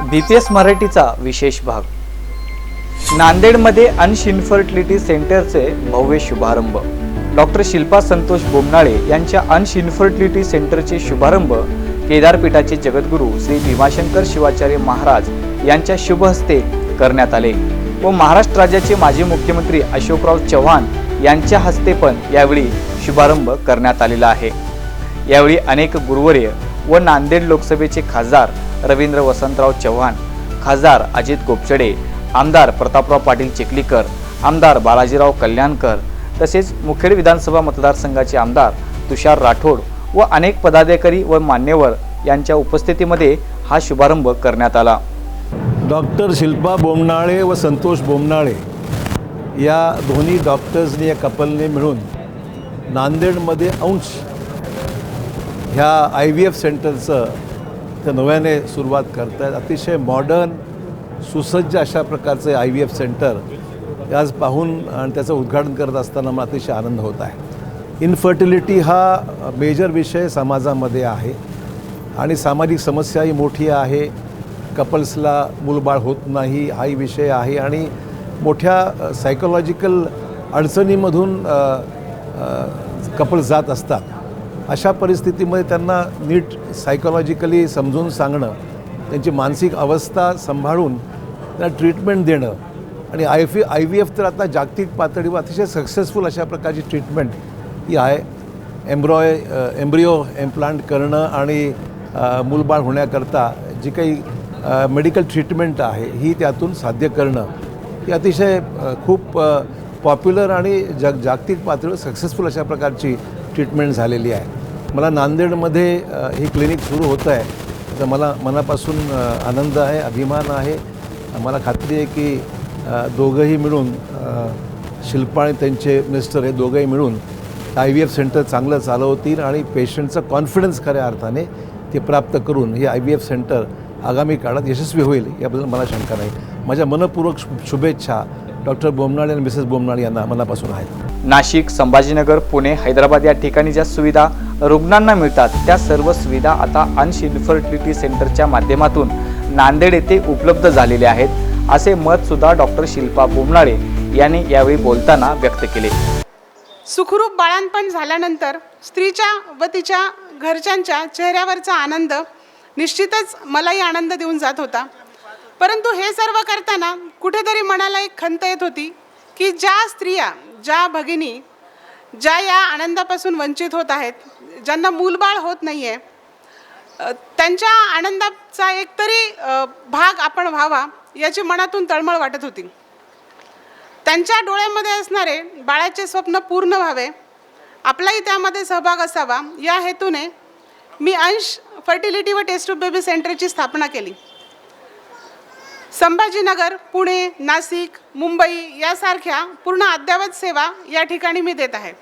बी P S मराठीचा विशेष भाग. नांदेडमध्ये अनशिन्फर्टिलिटी सेंटरचे भव्य शुभारंभ. डॉक्टर शिल्पा संतोष बोमनाळे यांच्या अनशिन्फर्टिलिटी सेंटरचे शुभारंभ केदारपीठाचे जगद्गुरू श्री भीमाशंकर शिवाचार्य महाराज यांच्या शुभ हस्ते करण्यात आले व महाराष्ट्र राज्याचे माजी मुख्यमंत्री अशोकराव चव्हाण यांच्या हस्ते पण यावेळी शुभारंभ करण्यात आलेला आहे. यावेळी अनेक गुरुवर्य व नांदेड लोकसभेचे खासदार रवींद्र वसंतराव चव्हाण खासदार अजित गोपचडे आमदार प्रतापराव पाटील चिखलीकर आमदार बालाजीराव कल्याणकर तसेच मुखेड विधानसभा मतदारसंघाचे आमदार तुषार राठोड व अनेक पदाधिकारी व मान्यवर यांच्या उपस्थितीमध्ये हा शुभारंभ करण्यात आला. डॉक्टर शिल्पा बोमनाळे व संतोष बोमनाळे या दोन्ही डॉक्टर्सनी या कपलने मिळून नांदेडमध्ये अंश ह्या आय व्ही एफ सेंटरचं ते नव्याने सुरुवात करत आहेत अतिशय मॉडर्न सुसज्ज अशा प्रकारचे आय व्ही एफ सेंटर आज पाहून आणि त्याचं उद्घाटन करत असताना मला अतिशय आनंद होत आहे. इन्फर्टिलिटी हा मेजर विषय समाजामध्ये आहे आणि सामाजिक समस्याही मोठी आहे. कपल्सला मूलबाळ होत नाही हाही विषय आहे आणि मोठ्या सायकोलॉजिकल अडचणीमधून कपल्स जात असतात. अशा परिस्थितीमध्ये त्यांना नीट सायकोलॉजिकली समजून सांगणं त्यांची मानसिक अवस्था सांभाळून त्यांना ट्रीटमेंट देणं आणि I F I V F तर आता जागतिक पातळीवर अतिशय सक्सेसफुल अशा प्रकारची ट्रीटमेंट ही आहे. एम्ब्रॉय एम्ब्रिओ एम्प्लांट करणं आणि मूलबाळ होण्याकरता जी काही मेडिकल ट्रीटमेंट आहे ही त्यातून साध्य करणं ही अतिशय खूप पॉप्युलर आणि जग जागतिक पातळीवर सक्सेसफुल अशा प्रकारची ट्रीटमेंट झालेली आहे. मला नांदेडमध्ये हे क्लिनिक सुरू होतं आहे. तर मला मनापासून आनंद आहे अभिमान आहे. मला खात्री आहे की दोघंही मिळून शिल्पा आणि त्यांचे मिस्टर हे दोघंही मिळून आय व्ही एफ सेंटर चांगलं चालवतील आणि पेशंटचं कॉन्फिडन्स खऱ्या अर्थाने ते प्राप्त करून हे आय व्ही एफ सेंटर आगामी काळात यशस्वी होईल याबद्दल मला शंका नाही. माझ्या मनपूर्वक शुभेच्छा डॉक्टर बोमनाळे आणि मिसेस बोमनाळे यांना मनापासून आहेत. नाशिक संभाजीनगर पुणे हैदराबाद या ठिकाणी ज्या सुविधा रुग्णांना मिळतात त्या सर्व सुविधा आता अंश इन्फर्टिलिटी सेंटरच्या माध्यमातून नांदेड येथे उपलब्ध झालेल्या आहेत असे मतसुद्धा डॉक्टर शिल्पा बोमनाळे यांनी यावेळी बोलताना व्यक्त केले. सुखरूप बाळांपण झाल्यानंतर स्त्रीच्या व तिच्या घरच्यांच्या चेहऱ्यावरचा आनंद निश्चितच मलाही आनंद देऊन जात होता. परंतु हे सर्व करताना कुठेतरी मनाला एक खंत येत होती की ज्या स्त्रिया ज्या भगिनी ज्या या आनंदापासून वंचित होत आहेत ज्यांना मूलबाळ होत नाही आहे त्यांच्या आनंदाचा एकतरी भाग आपण व्हावा याची मनातून तळमळ वाटत होती. त्यांच्या डोळ्यामध्ये असणारे बाळाचे स्वप्न पूर्ण व्हावे आपलाही त्यामध्ये सहभाग असावा या हेतूने मी अंश फर्टिलिटी व टेस्ट ऑफ बेबी सेंटरची स्थापना केली. संभाजीनगर पुणे नाशिक मुंबई यासारख्या पूर्ण अद्ययावत सेवा या ठिकाणी मी देत आहे.